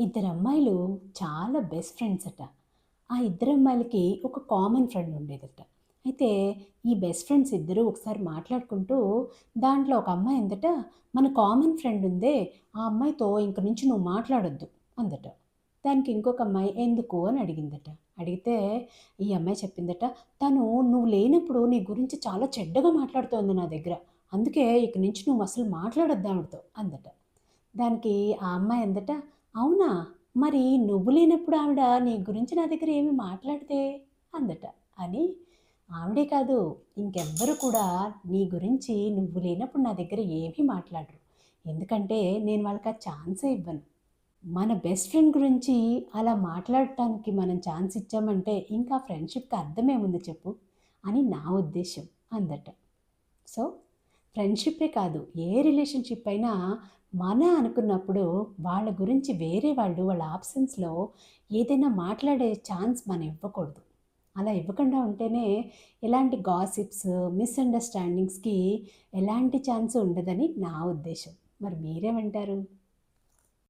ఇద్దరు అమ్మాయిలు చాలా బెస్ట్ ఫ్రెండ్స్ అట. ఆ ఇద్దరు అమ్మాయిలకి ఒక కామన్ ఫ్రెండ్ ఉండేదట. అయితే ఈ బెస్ట్ ఫ్రెండ్స్ ఇద్దరు ఒకసారి మాట్లాడుకుంటూ దాంట్లో ఒక అమ్మాయి అందట మన కామన్ ఫ్రెండ్ ఉందే ఆ అమ్మాయితో ఇంక నుంచి నువ్వు మాట్లాడొద్దు అందట. దానికి ఇంకొక అమ్మాయి ఎందుకు? అని అడిగిందట. అడిగితే ఈ అమ్మాయి చెప్పిందట తను నువ్వు లేనప్పుడు నీ గురించి చాలా చెడ్డగా మాట్లాడుతోంది నా దగ్గర. అందుకే ఇక నుంచి నువ్వు అసలు మాట్లాడొద్దు ఆవిడతో అందట. దానికి ఆ అమ్మాయి అందట అవునా? మరి నువ్వు లేనప్పుడు ఆవిడ నీ గురించి నా దగ్గర ఏమి మాట్లాడితే? అందట. అని? ఆవిడే కాదు ఇంకెవ్వరు కూడా నీ గురించి నువ్వు లేనప్పుడు నా దగ్గర ఏమీ మాట్లాడరు. ఎందుకంటే నేను వాళ్ళకి ఆ ఛాన్సే ఇవ్వను. మన బెస్ట్ ఫ్రెండ్ గురించి అలా మాట్లాడటానికి మనం ఛాన్స్ ఇచ్చామంటే ఇంకా ఫ్రెండ్షిప్కి అర్థమేముంది చెప్పు? అని నా ఉద్దేశం అందట. సో ఫ్రెండ్షిప్పే కాదు ఏ రిలేషన్షిప్ అయినా మన అనుకున్నప్పుడు వాళ్ళ గురించి వేరే వాళ్ళు వాళ్ళ ఆప్షన్స్లో ఏదైనా మాట్లాడే ఛాన్స్ మనం ఇవ్వకూడదు. అలా ఇవ్వకుండా ఉంటేనే ఎలాంటి గాసిప్స్ మిస్అండర్స్టాండింగ్స్కి ఎలాంటి ఛాన్స్ ఉండదని నా ఉద్దేశం. మరి మీరేమంటారు?